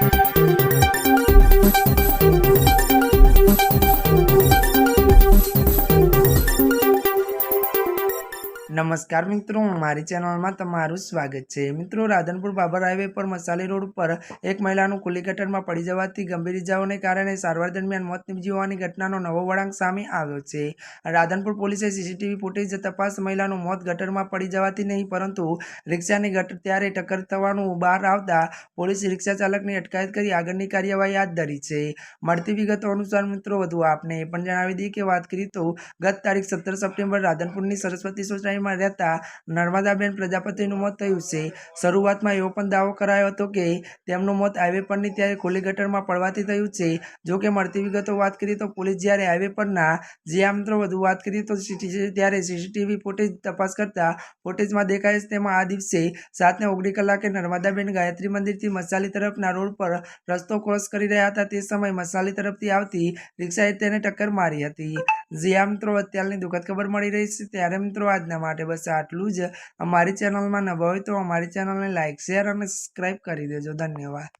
Thank you. નમસ્કાર મિત્રો, મારી ચેનલમાં તમારું સ્વાગત છે. મિત્રો, રાધનપુર બાબર હાઈવે પર મસાલી રોડ ઉપર એક મહિલાનું ખુલ્લી ગટરમાં પડી જવાથી ગંભીર ઇજાઓને કારણે સારવાર દરમિયાન મોત નીપજી હોવાની ઘટનાનો નવો વળાંક સામે આવ્યો છે. રાધનપુર પોલીસે સીસીટીવી ફૂટેજ તપાસ મહિલાનું મોત ગટરમાં પડી જવાથી નહીં, પરંતુ રિક્ષાની ગટર ત્યારે ટક્કર થવાનું બહાર આવતા પોલીસે રિક્ષા ચાલકની અટકાયત કરી આગળની કાર્યવાહી હાથ ધરી છે. મળતી વિગતો અનુસાર મિત્રો, વધુ આપને એ પણ જણાવી દઈએ કે વાત કરીએ તો ગત તારીખ સત્તર સપ્ટેમ્બર રાધનપુરની સરસ્વતી સોસાયટીમાં રહેતા નર્મદાબેન પ્રજાપતિનું મોત થયું છે. શરૂઆતમાં એવો પણ દાવો કરાયો હતો કે તેમનું મોત હાઈવે પરની ત્યારે ખુલ્લી ગટરમાં પડવાથી થયું છે. જો કે મળતી વિગતો વાત કરીએ તો પોલીસ જ્યારે હાઈવે પરના જે આ વધુ વાત કરીએ તો ત્યારે સીસીટીવી ફૂટેજ તપાસ કરતા ફૂટેજમાં દેખાય છે તેમાં આ દિવસે સાતને ઓગણી કલાકે નર્મદાબેન ગાયત્રી મંદિરથી મસાલી તરફના રોડ પર રસ્તો ક્રોસ કરી રહ્યા હતા. તે સમયે મસાલી તરફથી આવતી રિક્ષાએ તેને ટક્કર મારી હતી. જે આ મિત્રો અત્યારની દુઃખદ ખબર મળી રહી છે, ત્યારે મિત્રો આજના માટે બસ આટલું જ. અમારી ચેનલમાં નવા હોય તો અમારી ચેનલને લાઇક શેર અને સબસ્ક્રાઈબ કરી દેજો. ધન્યવાદ.